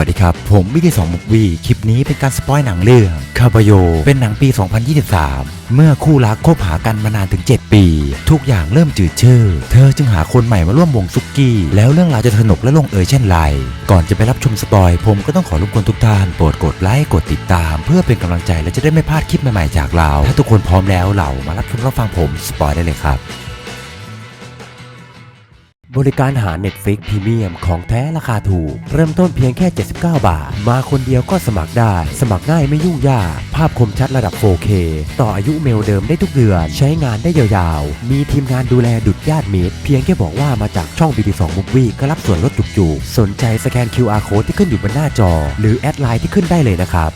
สวัสดีครับ ผมวิธีสองมุกวีคลิปนี้เป็นการสปอยหนังเรื่องคาบโยเป็นหนังปี 2023 เมื่อคู่รักคบหากันมานานถึง 7 ปี ทุกอย่างเริ่มจืดชืดเธอจึงหาคนใหม่มาร่วมวงซุกกี้ แล้วเรื่องราวจะสนุกและลงเอยเช่นไร ก่อนจะไปรับชมสปอย ผมก็ต้องขอรบกวนทุกท่านโปรดกดไลค์กดติดตาม เพื่อเป็นกำลังใจและจะได้ไม่พลาดคลิปใหม่ๆจากเรา ถ้าทุกคนพร้อมแล้วเรามารับชมรับฟังผมสปอยได้เลยครับ บริการหา Netflix พรีเมียมของแท้ราคาถูก เริ่มต้นเพียงแค่ 79 บาท มาคนเดียวก็สมัครได้ สมัครง่ายไม่ยุ่งยาก ภาพคมชัดระดับ 4K ต่ออายุเมลเดิมได้ทุกเดือน ใช้งานได้ยาวๆ มีทีมงานดูแลดุดญาติมิตร เพียงแค่บอกว่ามาจากช่อง BT2 Movie ก็รับส่วนลดจุกๆ สนใจสแกน QR Code ที่ขึ้นอยู่บนหน้าจอ หรือแอดไลน์ที่ขึ้นได้เลยนะครับ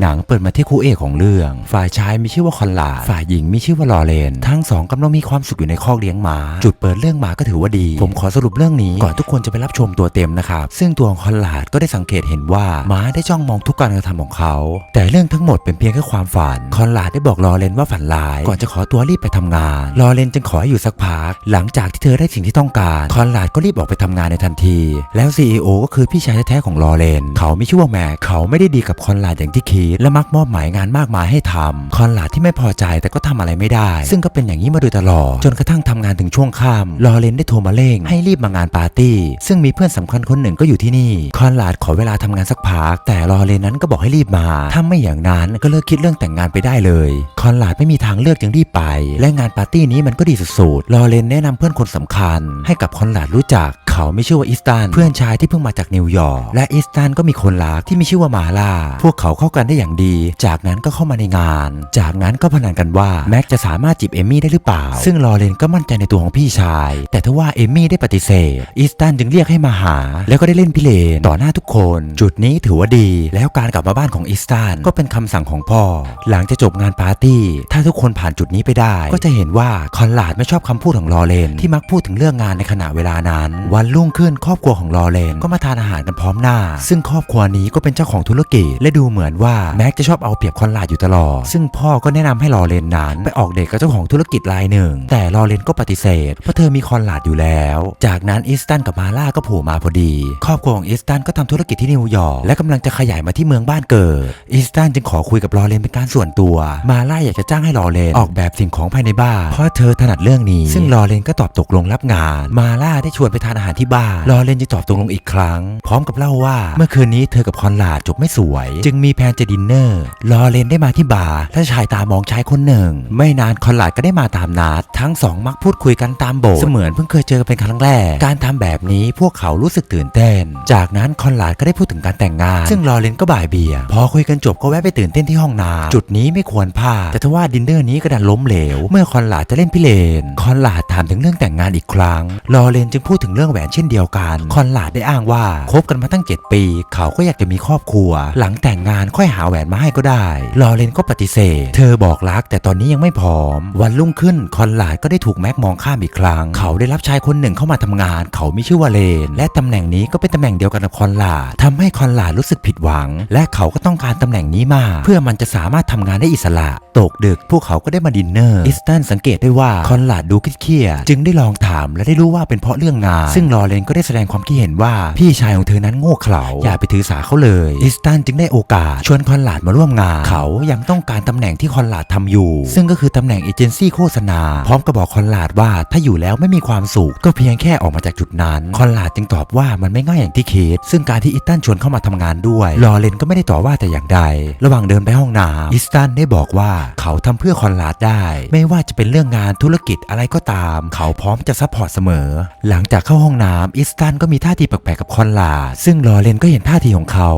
หนังเปิดมาที่คู่เอกของเรื่อง ฝ่ายชายมีชื่อว่าคอนลาดฝ่ายหญิงมีชื่อว่าลอเรน ทั้งสองกำลังมีความสุขอยู่ในคอกเลี้ยงหมา จุดเปิดเรื่องหมาก็ถือว่าดี ผมขอสรุปเรื่องนี้ก่อนทุกคนจะไปรับชมตัวเต็มนะครับ ซึ่งตัวของคอนลาดก็ได้สังเกตเห็นว่าหมาได้จ้องมองทุกการกระทำของเขา แต่เรื่องทั้งหมดเป็นเพียงแค่ความฝัน คอนลาดได้บอกลอเรนว่าฝันร้าย ก่อนจะขอตัวรีบไปทำงาน ลอเรนจึงขอให้อยู่สักพัก หลังจากที่เธอได้สิ่งที่ต้องการ คอนลาดก็รีบออกไปทำงานในทันที แล้ว CEO ก็คือพี่ชายแท้ๆของลอเรน เขาไม่ชื่อว่าแม็กเขาไม่ได้ดีกับคอนลาดอย่างที่คิดและมักมอบหมายงานมากมายให้ทำคอนหลาดที่ไม่พอใจแต่ก็ทำอะไรไม่ได้ ซึ่งก็เป็นอย่างนี้มาโดยตลอด จนกระทั่งทำงานถึงช่วงค่ำลอเรนได้โทรมาเร่งให้รีบมางานปาร์ตี้ ซึ่งมีเพื่อนสำคัญคนหนึ่งก็อยู่ที่นี่ คอนหลาดขอเวลาทำงานสักพัก แต่ลอเรนนั้นก็บอกให้รีบมา ถ้าไม่อย่างนั้นก็เลิกคิดเรื่องแต่งงานไปได้เลย คอนหลาดไม่มีทางเลือกจึงรีบไป และงานปาร์ตี้นี้มันก็ดีสุดๆลอเรนแนะนำเพื่อนคนสำคัญ ให้กับคอนหลาดรู้จัก เขาไม่ชื่อว่าอิสตันเพื่อนชายที่เพิ่งมาจากนิวยอร์กและอิสตันก็มีคนรักที่มีชื่อว่ามาลาพวกเขาเข้ากันได้อย่างดี จากนั้นก็เข้ามาในงาน จากนั้นก็พนันกันว่าแม็กจะสามารถจีบเอมมี่ได้หรือเปล่า ซึ่งลอเรนก็มั่นใจในตัวของพี่ชาย แต่ทว่าเอมมี่ได้ปฏิเสธอิสตันจึงเรียกให้มาหา แล้วก็ได้เล่นพิเรนต่อหน้าทุกคน จุดนี้ถือว่าดี แล้วการกลับมาบ้านของอิสตันก็เป็นคำสั่งของพ่อ หลังจะจบงานปาร์ตี้ ถ้าทุกคนผ่านจุดนี้ไปได้ ก็จะเห็นว่าคอนลาดไม่ชอบคำพูดของลอเรนที่มักพูดถึงเรื่องงานในขณะเวลานั้นวันรุ่งขึ้นครอบครัวของลอเรนก็มาทานอาหารกันพร้อมหน้า ซึ่งครอบครัวนี้ก็เป็นเจ้าของธุรกิจ และดูเหมือนว่าแม็กจะชอบเอาเปรียบคอนลาดอยู่ตลอด ซึ่งพ่อก็แนะนำให้ลอเรนนั้น ไปออกเดทกับเจ้าของธุรกิจรายหนึ่ง แต่ลอเรนก็ปฏิเสธเพราะเธอมีคอนลาดอยู่แล้ว จากนั้นอิสตันกับมาล่าก็โผล่มาพอดี ครอบครัวของอิสตันก็ทำธุรกิจที่นิวยอร์กและกำลังจะขยายมาที่เมืองบ้านเกิด อิสตันจึงขอคุยกับลอเรนเป็นการส่วนตัว มาล่าอยากจะจ้างให้ลอเรนออกแบบสิ่งของภายในบ้านเพราะเธอถนัดเรื่องนี้ ซึ่งลอเรนก็ตอบตกลงรับงาน มาล่าได้ชวนไปทานอาหารที่บ้านลอเรนจึงตอบตกลงอีกครั้ง พร้อมกับเล่าว่าเมื่อคืนนี้เธอกับคอนลาดจบไม่สวย จึงมีแผนจะดินเนอร์ลอเรนได้มาที่บาร์และชายตามองชายคนหนึ่ง ไม่นานคอนลาดก็ได้มาตามนัดทั้งสองมักพูดคุยกันตามโบสเสมือนเพิ่งเคยเจอเป็นครั้งแรก การทำแบบนี้พวกเขารู้สึกตื่นเต้น จากนั้นคอนลาดก็ได้พูดถึงการแต่งงาน ซึ่งลอเรนก็บ่ายเบียงพอคุยกันจบก็แวะไปตื่นเต้นที่ห้องน้ำจุดนี้ไม่ควรพลาดแต่ทว่าดินเนอร์นี้ก็ดันล้มเหลว เมื่อคอนลาดจะเล่นพิเรนคอนลาดถามถึงเรื่องแต่งงานอีกครั้งลอเรนจึงพูดถึงเรื่องแหวนเช่นเดียวกัน คอนลาดได้อ้างว่าคบกันมาตั้ง 7 ปี เขาก็อยากจะมีครอบครัว หลังแต่งงานค่อยหาแหวนมาให้ก็ได้ลอเรนก็ปฏิเสธ เธอบอกรักแต่ตอนนี้ยังไม่พร้อม วันรุ่งขึ้นคอนลาดก็ได้ถูกแม็กมองข้ามอีกครั้ง เขาได้รับชายคนหนึ่งเข้ามาทำงาน เขามีชื่อว่าเลน และตำแหน่งนี้ก็เป็นตำแหน่งเดียวกันกับคอนลาดทำให้คอนลาดรู้สึกผิดหวัง และเขาก็ต้องการตำแหน่งนี้มาก เพื่อมันจะสามารถทำงานได้อิสระ ตกดึกพวกเขาก็ได้มาดินเนอร์อิสตันสังเกตได้ว่าคอนลาดดูเครียดๆจึงได้ลองถามและได้รู้ว่าเป็นเพราะเรื่องงานซึ่งลอเรนก็ได้แสดงความคิดเห็นว่าพี่ชายของเธอนั้นโง่เขลาอย่าไปถือสาเขาเลยอิสตันจึงได้โอกาสชวนคอนหลาดมาร่วมงานเขายังต้องการตำแหน่งที่คอนหลาดทำอยู่ ซึ่งก็คือตำแหน่งเอเจนซี่โฆษณา พร้อมกับบอกคอนหลาดว่าถ้าอยู่แล้วไม่มีความสุขก็เพียงแค่ออกมาจากจุดนั้น คอนหลาดจึงตอบว่ามันไม่ง่ายอย่างที่คิดซึ่งการที่อิสตันชวนเข้ามาทำงานด้วยลอเรนก็ไม่ได้ต่อว่าแต่อย่างใด ระหว่างเดินไปห้องน้ำอิสตันได้บอกว่าเขาทำเพื่อคอนหลาดได้ ไม่ว่าจะเป็นเรื่องงานธุรกิจอะไรก็ตาม เขาพร้อมจะซัพพอร์ตเสมอ หลังจากเข้าห้องน้ำอิสตันก็มีท่าทีแปลกๆกับคอนลา ซึ่งลอเรนก็เห็นท่าทีของเขา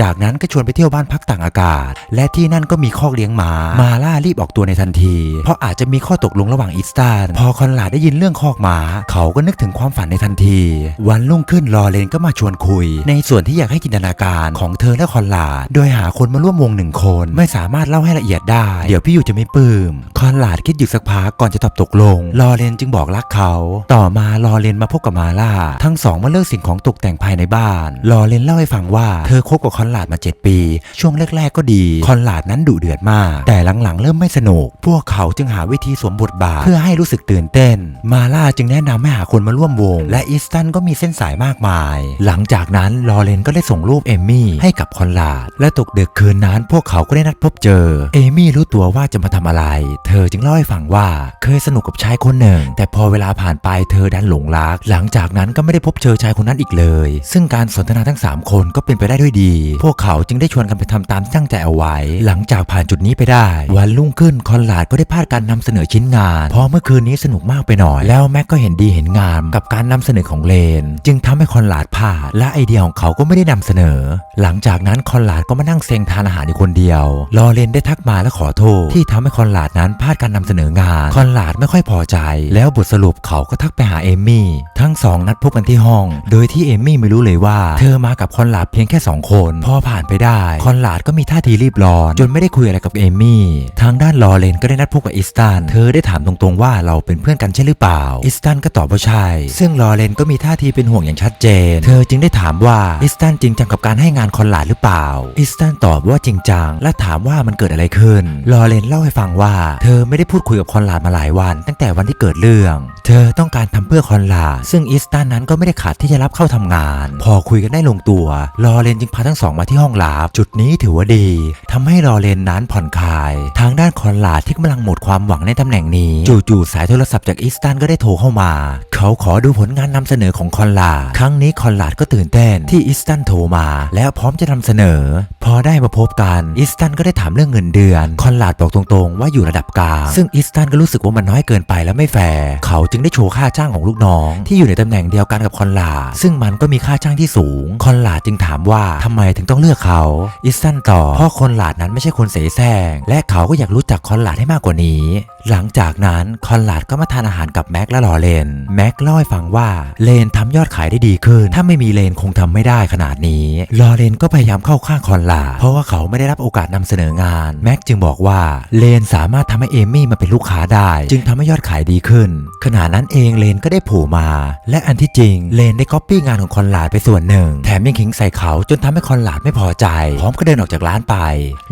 จากนั้นก็ชวนไปเที่ยวบ้านพักต่างอากาศ และที่นั่นก็มีคอกเลี้ยงหมา มาล่ารีบออกตัวในทันที เพราะอาจจะมีข้อตกลงระหว่างอิสตันพอคอนลาดได้ยินเรื่องคอกหมา เขาก็นึกถึงความฝันในทันที วันรุ่งขึ้นลอเรนก็มาชวนคุย ในส่วนที่อยากให้จินตนาการของเธอและคอนลาด โดยหาคนมาร่วมวงหนึ่งคน ไม่สามารถเล่าให้ละเอียดได้ เดี๋ยวพี่อยู่จะไม่ปลื้มคอนลาดคิดอยู่สักพักก่อนจะตอบตกลง ลอเรนจึงบอกรักเขา ต่อมาลอเรนมาพบกับมาล่า ทั้งสองมาเลือกสิ่งของตกแต่งภายในบ้าน ลอเรนเล่าให้ฟังว่าเธอคบกับคอนอนลาดมา 7 ปี ช่วงแรก ๆ ก็ดี คอนหลาดนั้นดุเดือดมาก แต่หลังๆ เริ่มไม่สนุก พวกเขาจึงหาวิธีสวมบทบาท เพื่อให้รู้สึกตื่นเต้น มาล่าจึงแนะนำให้หาคนมาร่วมวง และอีสตันก็มีเส้นสายมากมาย หลังจากนั้นลอเรนก็ได้ส่งรูปเอมมี่ให้กับคอนหลาด และตกดึกคืนนั้นพวกเขาก็ได้นัดพบเจอ เอมี่รู้ตัวว่าจะมาทำอะไร เธอจึงเล่าให้ฟังว่าเคยสนุกกับชายคนหนึ่ง แต่พอเวลาผ่านไปเธอดันหลงรัก หลังจากนั้นก็ไม่ได้พบเจอชายคนนั้นอีกเลย ซึ่งการสนทนาทั้ง 3 คนก็เป็นไปได้ด้วยดีพวกเขาจึงได้ชวนกันไปทำตามที่ตั้งใจเอาไว้ หลังจากผ่านจุดนี้ไปได้ วันรุ่งขึ้นคอนลาดก็ได้พลาดการนำเสนอชิ้นงาน เพราะเมื่อคืนนี้สนุกมากไปหน่อย แล้วแม็กก็เห็นดีเห็นงามกับการนำเสนอของเลน จึงทำให้คอนลาดพลาดและไอเดียของเขาก็ไม่ได้นำเสนอ หลังจากนั้นคอนลาดก็มานั่งเซ็งทานอาหารอยู่คนเดียวลอเรนได้ทักมาและขอโทษ ที่ทำให้คอนลาดนั้นพลาดการนำเสนองาน คอนลาดไม่ค่อยพอใจ แล้วบทสรุปเขาก็ทักไปหาเอมมี่ ทั้งสองนัดพบกันที่ห้อง โดยที่เอมมี่ไม่รู้เลยว่า เธอมากับคอนลาดเพียงแค่สองคนพอผ่านไปได้คอนลาดก็มีท่าทีรีบร้อน จนไม่ได้คุยอะไรกับเอมี่ทางด้านลอเรนก็ได้นัดพบกับอิสตันเธอได้ถามตรงๆว่าเราเป็นเพื่อนกันใช่หรือเปล่า อิสตันก็ตอบว่าใช่ ซึ่งลอเรนก็มีท่าทีเป็นห่วงอย่างชัดเจน เธอจึงได้ถามว่าอิสตันจริงจังกับการให้งานคอนลาดหรือเปล่า อิสตันตอบว่าจริงจังและถามว่ามันเกิดอะไรขึ้นลอเรนเล่าให้ฟังว่า เธอไม่ได้พูดคุยกับคอนลาดมาหลายวัน ตั้งแต่วันที่เกิดเรื่อง เธอต้องการทำเพื่อคอนลาดซึ่งอิสตันนั้นก็ไม่ได้ขาดที่จะรับเข้าทำงาน พอคุยกันได้ลงตัวลอเรนจึงพาทั้งสองมาที่ห้องลับจุดนี้ถือว่าดีทำให้ลอเรนนั้นผ่อนคลาย ทางด้านคอนลาดที่กำลังหมดความหวังในตำแหน่งนี้ จู่ๆสายโทรศัพท์จากอิสตันก็ได้โทรเข้ามา เขาขอดูผลงานนำเสนอของคอนลาดครั้งนี้คอนลาดก็ตื่นเต้นที่อิสตันโทรมา แล้วพร้อมจะนำเสนอ พอได้มาพบกันอิสตันก็ได้ถามเรื่องเงินเดือน คอนลาดบอกตรงๆ ว่าอยู่ระดับกลางซึ่งอิสตันก็รู้สึกว่ามันน้อยเกินไปและไม่แฟร์เขาจึงได้โชว์ค่าจ้างของลูกน้อง ที่อยู่ในตำแหน่งเดียวกันกับคอนลาดซึ่งมันก็มีค่าจ้างที่สูง คอนลาดจึงถามว่าทำไมถึงต้องเลือกเขา อิสตันตอบเพราะคอนลาดนั้นไม่ใช่คนเสแสร้งและเขาก็อยากรู้จักคอนหลาดให้มากกว่านี้ หลังจากนั้นคอนหลาดก็มาทานอาหารกับแม็กและลอเรนแม็กเล่าให้ฟังว่าเลนทำยอดขายได้ดีขึ้น ถ้าไม่มีเลนคงทำไม่ได้ขนาดนี้ลอเรนก็พยายามเข้าข้างคอนหลาดเพราะว่าเขาไม่ได้รับโอกาสนำเสนองานแม็กจึงบอกว่าเลนสามารถทำให้เอมี่มาเป็นลูกค้าได้ จึงทำให้ยอดขายดีขึ้น ขณะนั้นเองเลนก็ได้ผล่มา และอันที่จริงเลนได้ก๊อปปี้งานของคอนหลาดไปส่วนหนึ่ง แถมยังขิงใส่เขาจนทำให้คอนลาดไม่พอใจ พร้อมก็เดินออกจากร้านไป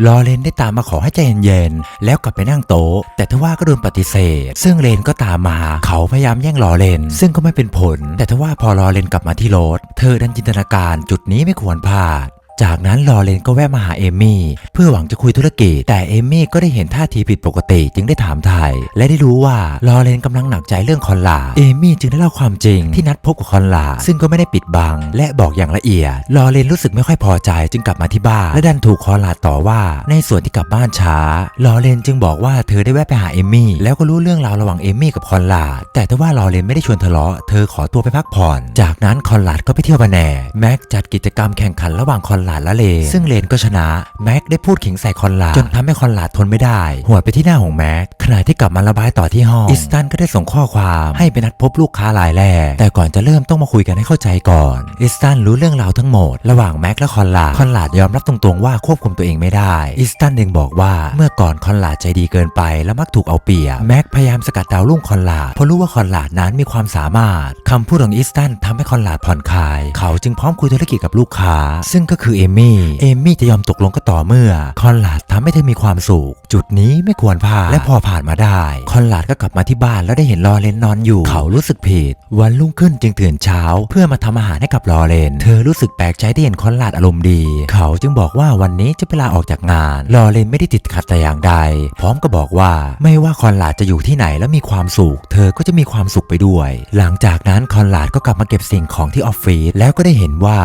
ลอเรนได้ตามมาขอให้ใจเย็นๆ แล้วกลับไปนั่งโต๊ะ แต่ทว่าก็โดนปฏิเสธ ซึ่งเลนก็ตามมา เขาพยายามแย่งลอเรน ซึ่งก็ไม่เป็นผล แต่ทว่าพอลอเรนกลับมาที่รถ เธอดันจินตนาการจุดนี้ไม่ควรพลาด จากนั้นลอเรนก็แวะมาหาเอมี่เพื่อหวังจะคุยธุรกิจ แต่เอมี่ก็ได้เห็นท่าทีผิดปกติจึงได้ถามไทย และได้รู้ว่าลอเรนกำลังหนักใจเรื่องคอนลาเอมี่จึงได้เล่าความจริงที่นัดพบกับคอนลาซึ่งก็ไม่ได้ปิดบัง และบอกอย่างละเอียดลอเรนรู้สึกไม่ค่อยพอใจจึงกลับมาที่บ้านและดันถูกคอนลาต่อว่า ในส่วนที่กลับบ้านช้าลอเรนจึงบอกว่าเธอได้แวะไปหาเอมี่แล้วก็รู้เรื่องราวระหว่างเอมี่กับคอนลาแต่ทว่าลอเรนไม่ได้ชวนทะเลาะเธอขอตัวไปพักผ่อน จากนั้นคอนลาก็ไปเที่ยวบาแหน่แม็กจัดกิจกรรมแข่งขันระหว่างคอนลาดละเล ซึ่งเลนก็ชนะแม็กได้พูดขิงใส่คอนหลาดจนทำให้คอนหลาดทนไม่ได้ หัวไปที่หน้าของแม็กขณะที่กลับมาระบายต่อที่ห้องอิสตันก็ได้ส่งข้อความให้ไปนัดพบลูกค้ารายแรก แต่ก่อนจะเริ่มต้องมาคุยกันให้เข้าใจก่อนอิสตันรู้เรื่องราวทั้งหมด ระหว่างแม็กและคอนหลาดคอนหลาดยอมรับตรงๆว่าควบคุมตัวเองไม่ได้อิสตันเองบอกว่าเมื่อก่อนคอนหลาดใจดีเกินไป และมักถูกเอาเปรียบแม็กพยายามสกัดดาวรุ่งคอนหลาดเพราะรู้ว่าคอนหลาดนั้นมีความสามารถคำพูดของอิสตันทำให้คอนหลาดผ่อนคลาย เขาจึงพร้อมคุยธุรกิจกับลูกค้า ซึ่งก็คือเอมี่เอมี่จะยอมตกลงก็ต่อเมื่อ คอนลาดทำให้เธอมีความสุข จุดนี้ไม่ควรพลาดและพอผ่านมาได้ คอนลาดก็กลับมาที่บ้านแล้วได้เห็นลอเรนนอนอยู่ เขารู้สึกผิด วันรุ่งขึ้นจึงตื่นเช้า เพื่อมาทำอาหารให้กับลอเรน เธอรู้สึกแปลกใจที่เห็นคอนลาดอารมณ์ดี เขาจึงบอกว่าวันนี้จะไปลาออกจากงาน ลอเรนไม่ได้ติดขัดแต่อย่างใด พร้อมก็บอกว่าไม่ว่าคอนลาดจะอยู่ที่ไหนแล้วมีความสุข เธอก็จะมีความสุขไปด้วย หลังจากนั้นคอนลาดก็กลับมาเก็บสิ่งของที่ออฟฟิศแล้วก็ได้เห็นว่า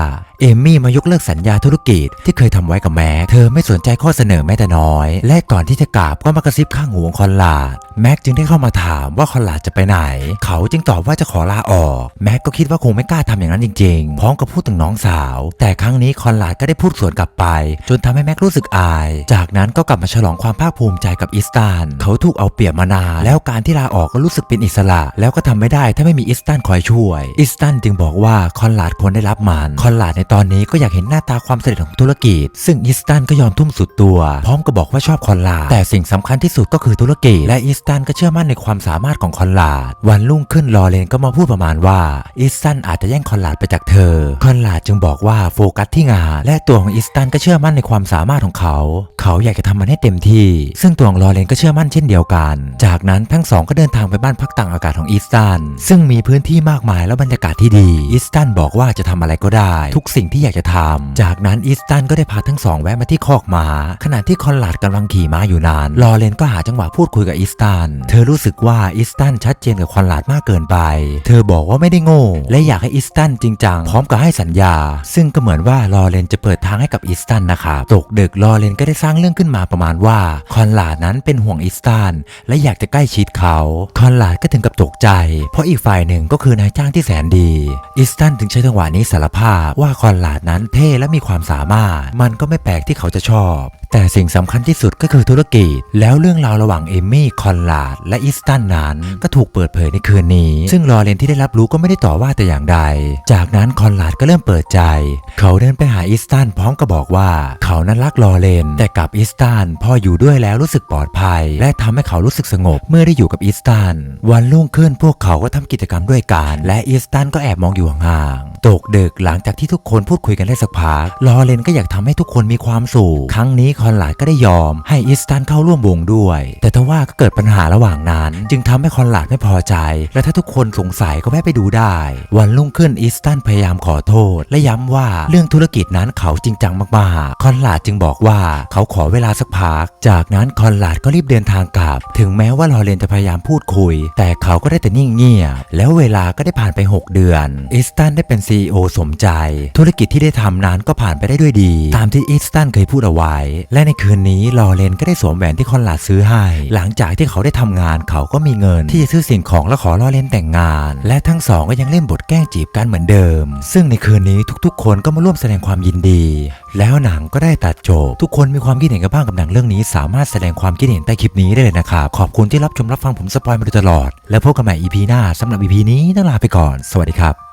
เอมี่มายกเลิกสัญญาธุรกิจที่เคยทำไว้กับแม็ก เธอไม่สนใจข้อเสนอแม้แต่น้อย และก่อนที่จะกลับก็มากระซิบข้างหูของคอนลาด แม็กจึงได้เข้ามาถามว่าคอนลาดจะไปไหน เขาจึงตอบว่าจะขอลาออก แม็กก็คิดว่าคงไม่กล้าทำอย่างนั้นจริง ๆ พร้อมกับพูดถึงน้องสาว แต่ครั้งนี้คอนลาดก็ได้พูดสวนกลับไป จนทำให้แม็กรู้สึกอาย จากนั้นก็กลับมาฉลองความภาคภูมิใจกับอิสตัน เขาถูกเอาเปรียบมานานแล้วการที่ลาออกก็รู้สึกเป็นอิสระ แล้วก็ทำไม่ได้ถ้าไม่มีอิสตันคอยช่วย อิสตันจึงบอกว่าคอนลาดควรได้รับมัน คอนลาดในตอนนี้ก็อยากเห็นหน้าตาความสำเร็จของธุรกิจ ซึ่งอิสตันก็ยอมทุ่มสุดตัว พร้อมกับบอกว่าชอบคอนลาแต่สิ่งสำคัญที่สุดก็คือธุรกิจ และอิสตันก็เชื่อมั่นในความสามารถของคอนลาดวันรุ่งขึ้นลอเรนก็มาพูดประมาณว่าอิสตันอาจจะแย่งคอนลาดไปจากเธอ คอนลาดจึงบอกว่าโฟกัสที่งาน และตัวของอิสตันก็เชื่อมั่นในความสามารถของเขา เขาอยากจะทำมันให้เต็มที่ ซึ่งตัวของลอเรนก็เชื่อมั่นเช่นเดียวกัน จากนั้นทั้งสองก็เดินทางไปบ้านพักต่างอากาศของอิสตันซึ่งมีพื้นที่มากมายและบรรยากาศที่ดี อิสตันบอกว่าจะทำอะไรก็ได้ ทุกสิงที่อยากจะทำจากนั้นอิสตันก็ได้พาทั้งสองแวะมาที่คอกม้าขณะที่คอนลาดกำลังขี่ม้าอยู่นานลอเรนก็หาจังหวะพูดคุยกับอิสตัน เธอรู้สึกว่าอิสตันชัดเจนกับคอนลาดมากเกินไป เธอบอกว่าไม่ได้โง่ และอยากให้อิสตันจริงจังพร้อมกับให้สัญญา ซึ่งก็เหมือนว่าลอเรนจะเปิดทางให้กับอิสตันนะครับตกดึกลอเรนก็ได้สร้างเรื่องขึ้นมาประมาณว่าคอนลาดนั้นเป็นห่วงอิสตันและอยากจะใกล้ชิดเขา คอนลาดก็ถึงกับตกใจ เพราะอีกฝ่ายหนึ่งก็คือนายจ้างที่แสนดีอิสตันถึงใช้จังหวะนี้สารภาพว่าคอนลาดนั้นเท่และมีความสามารถ มันก็ไม่แปลกที่เขาจะชอบ แต่สิ่งสำคัญที่สุดก็คือธุรกิจ แล้วเรื่องราวระหว่างเอมมี่คอนลาด และอิสตันนั้นก็ถูกเปิดเผยในคืนนี้ ซึ่งลอเรนที่ได้รับรู้ก็ไม่ได้ต่อว่าแต่อย่างใด จากนั้นคอนลาดก็เริ่มเปิดใจ เขาเดินไปหาอิสตันพร้อมกับบอกว่า เขานั้นรักลอเรนแต่กับอิสตันพออยู่ด้วยแล้วรู้สึกปลอดภัย และทำให้เขารู้สึกสงบเมื่อได้อยู่กับอิสตันวันรุ่งขึ้นพวกเขาก็ทำกิจกรรมด้วยกัน และอิสตันก็แอบมองอยู่ห่าง ตกดึกหลังจากที่ทุกคนพูดคุยกันได้สักพักลอเรนก็อยากทำให้ทุกคนมีความสุขครั้งนี้คอนหลาดก็ได้ยอม ให้อิสตันเข้าร่วมวงด้วย แต่ทว่าก็เกิดปัญหาระหว่างนั้น จึงทำให้คอนหลาดไม่พอใจ และถ้าทุกคนสงสัยก็แวะไปดูได้ วันรุ่งขึ้นอิสตันพยายามขอโทษ และย้ำว่าเรื่องธุรกิจนั้นเขาจริงจังมากๆ คอนหลาดจึงบอกว่าเขาขอเวลาสักพัก จากนั้นคอนหลาดก็รีบเดินทางกลับ ถึงแม้ว่าลอเรนจะพยายามพูดคุย แต่เขาก็ได้แต่นิ่งเงียบแล้วเวลาก็ได้ผ่านไป 6 เดือนอิสตันได้เป็น CEO สมใจ ธุรกิจที่ได้ทำนั้นก็ผ่านไปได้ด้วยดี ตามที่อิสตันเคยพูดเอาไว้ และในคืนนี้ลอเรนก็ได้สวมแหวนที่คอนลาดซื้อให้ หลังจากที่เขาได้ทำงานเขาก็มีเงิน ที่จะซื้อสิ่งของและขอลอเรนแต่งงาน และทั้งสองก็ยังเล่นบทแกล้งจีบกันเหมือนเดิม ซึ่งในคืนนี้ทุกๆ คนก็มาร่วมแสดงความยินดี แล้วหนังก็ได้ตัดจบ ทุกคนมีความคิดเห็นกันบ้างกับหนังเรื่องนี้ สามารถแสดงความคิดเห็นใต้คลิปนี้ได้เลยนะครับขอบคุณที่รับชมรับฟังผมสปอยมาโดยตลอด แล้วพบกันใหม่ EP หน้าสำหรับ EP นี้ต้องลาไปก่อน สวัสดีครับ